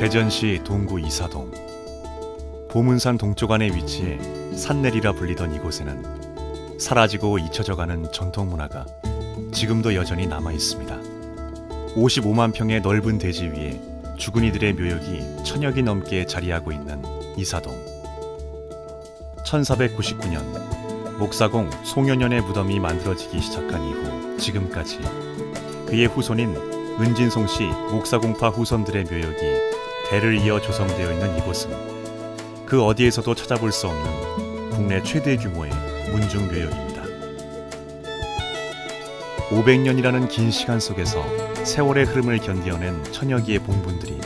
대전시 동구 이사동 보문산 동쪽안에 위치해 산내리라 불리던 이곳에는 사라지고 잊혀져가는 전통 문화가 지금도 여전히 남아 있습니다. 55만 평의 넓은 대지 위에 주근이들의 묘역이 천여기 넘게 자리하고 있는 이사동. 1499년 목사공 송년연의 무덤이 만들어지기 시작한 이후 지금까지 그의 후손인 은진송 씨 목사공파 후손들의 묘역이 대를 이어 조성되어 있는 이곳은 그 어디에서도 찾아볼 수 없는 국내 최대 규모의 문중 묘역입니다. 500년이라는 긴 시간 속에서 세월의 흐름을 견디어낸 천여 기의 봉분들이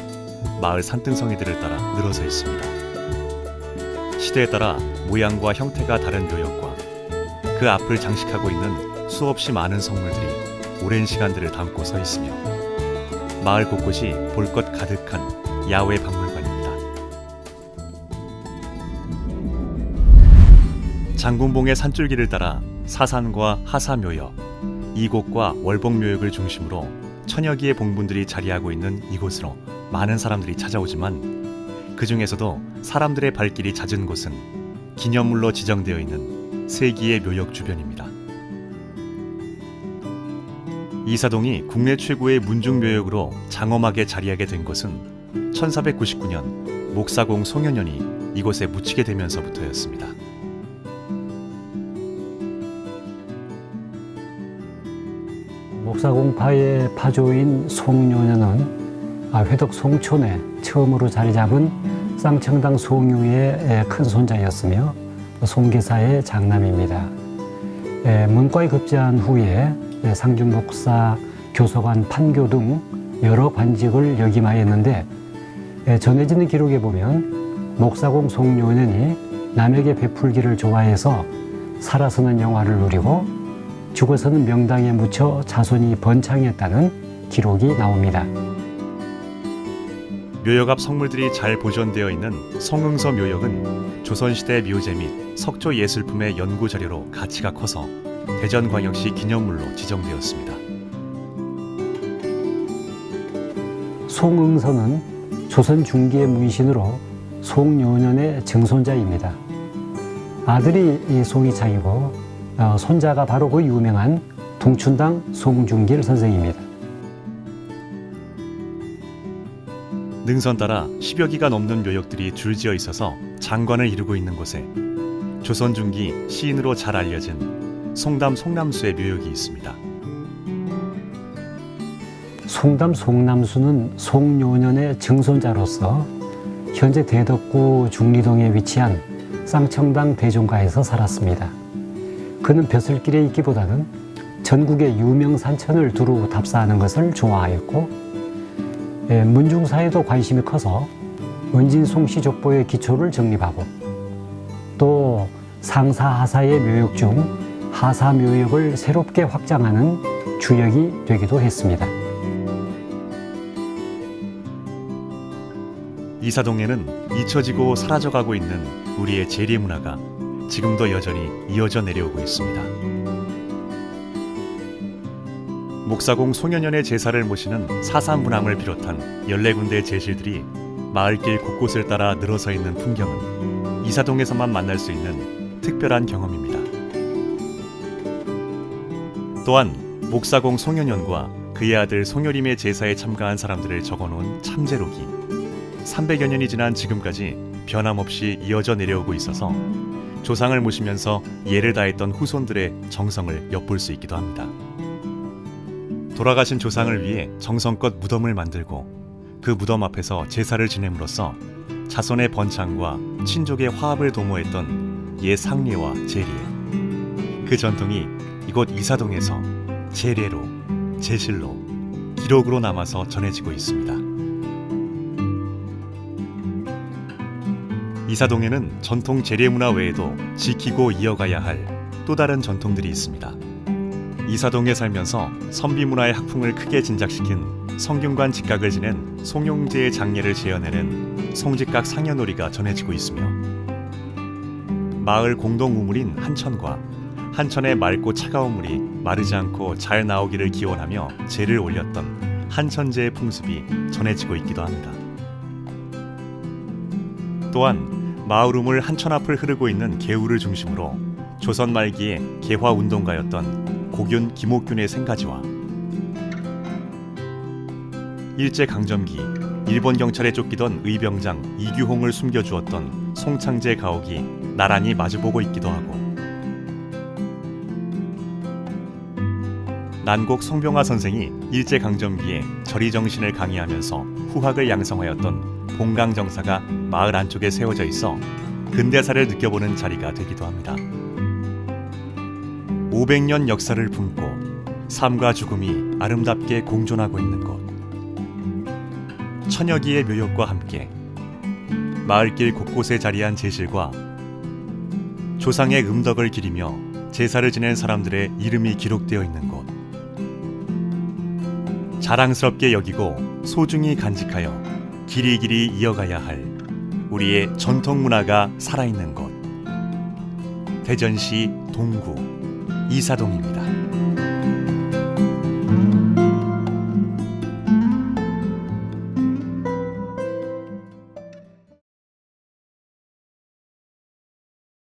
마을 산등성이들을 따라 늘어서 있습니다. 시대에 따라 모양과 형태가 다른 묘역과 그 앞을 장식하고 있는 수없이 많은 성물들이 오랜 시간들을 담고 서 있으며 마을 곳곳이 볼 것 가득한 야외 박물관입니다. 장군봉의 산줄기를 따라 사산과 하사묘역, 이곡과 월봉묘역을 중심으로 천여 기의 봉분들이 자리하고 있는 이곳으로 많은 사람들이 찾아오지만 그 중에서도 사람들의 발길이 잦은 곳은 기념물로 지정되어 있는 세기의 묘역 주변입니다. 이사동이 국내 최고의 문중묘역으로 장엄하게 자리하게 된 것은 1499년 목사공 송현연이 이곳에 묻히게 되면서부터였습니다. 목사공파의 파조인 송요년은 아, 회덕 송촌에 처음으로 자리 잡은 쌍청당 송유의 큰 손자였으며 송계사의 장남입니다. 에, 문과에 급제한 후에 에, 상준 목사, 교서관, 판교 등 여러 관직을 역임하였는데 에, 전해지는 기록에 보면 목사공 송요년이 남에게 베풀기를 좋아해서 살아서는 영화를 누리고 죽어서는 명당에 묻혀 자손이 번창했다는 기록이 나옵니다. 묘역 앞 성물들이 잘 보존되어 있는 성흥서 묘역은 조선시대 묘제 및 석조 예술품의 연구 자료로 가치가 커서 대전광역시 기념물로 지정되었습니다. 송응서는 조선 중기의 문신으로 송요년의 증손자입니다. 아들이 이 송이창이고 어, 손자가 바로 그 유명한 동춘당 송중길 선생입니다. 능선 따라 10여 기가 넘는 묘역들이 줄지어 있어서 장관을 이루고 있는 곳에 조선 중기 시인으로 잘 알려진 송담 송남수의 묘역이 있습니다. 송담 송남수는 송요년의 증손자로서 현재 대덕구 중리동에 위치한 쌍청당 대종가에서 살았습니다. 그는 벼슬길에 있기보다는 전국의 유명 산천을 두루 답사하는 것을 좋아하였고 예, 문중사에도 관심이 커서 은진송 씨 족보의 기초를 정립하고 또 상사하사의 묘역 중 하사묘역을 새롭게 확장하는 주역이 되기도 했습니다. 이사동에는 잊혀지고 사라져가고 있는 우리의 재래 문화가 지금도 여전히 이어져 내려오고 있습니다. 목사공 송현연의 제사를 모시는 사산문함을 비롯한 14군데의 제실들이 마을길 곳곳을 따라 늘어서 있는 풍경은 이사동에서만 만날 수 있는 특별한 경험입니다. 또한 목사공 송현연과 그의 아들 송여림의 제사에 참가한 사람들을 적어놓은 참제록이 300여 년이 지난 지금까지 변함없이 이어져 내려오고 있어서 조상을 모시면서 예를 다했던 후손들의 정성을 엿볼 수 있기도 합니다. 돌아가신 조상을 위해 정성껏 무덤을 만들고 그 무덤 앞에서 제사를 지냄으로써 자손의 번창과 친족의 화합을 도모했던 옛 상례와 제례. 그 전통이 이곳 이사동에서 제례로, 제실로, 기록으로 남아서 전해지고 있습니다. 이사동에는 전통 재래 문화 외에도 지키고 이어가야 할 또 다른 전통들이 있습니다. 이사동에 살면서 선비 문화의 학풍을 크게 진작시킨 성균관 직각을 지낸 송용제의 장례를 재현해낸 송직각 상여놀이가 전해지고 있으며 마을 공동 우물인 한천과 한천의 맑고 차가운 물이 마르지 않고 잘 나오기를 기원하며 제를 올렸던 한천제의 풍습이 전해지고 있기도 합니다. 또한 마을 우물 한천 앞을 흐르고 있는 개우를 중심으로 조선 말기에 개화 운동가였던 고균 김옥균의 생가지와 일제 강점기 일본 경찰에 쫓기던 의병장 이규홍을 숨겨주었던 송창제 가옥이 나란히 마주보고 있기도 하고 난곡 송병화 선생이 일제 강점기에 절의 정신을 강의하면서 후학을 양성하였던 봉강정사가 마을 안쪽에 세워져 있어 근대사를 느껴보는 자리가 되기도 합니다. 500년 역사를 품고 삶과 죽음이 아름답게 공존하고 있는 곳. 천여기의 묘역과 함께 마을길 곳곳에 자리한 제실과 조상의 음덕을 기리며 제사를 지낸 사람들의 이름이 기록되어 있는 곳. 자랑스럽게 여기고 소중히 간직하여 길이길이 이어가야 할 우리의 전통 문화가 살아있는 곳. 대전시 동구 이사동입니다.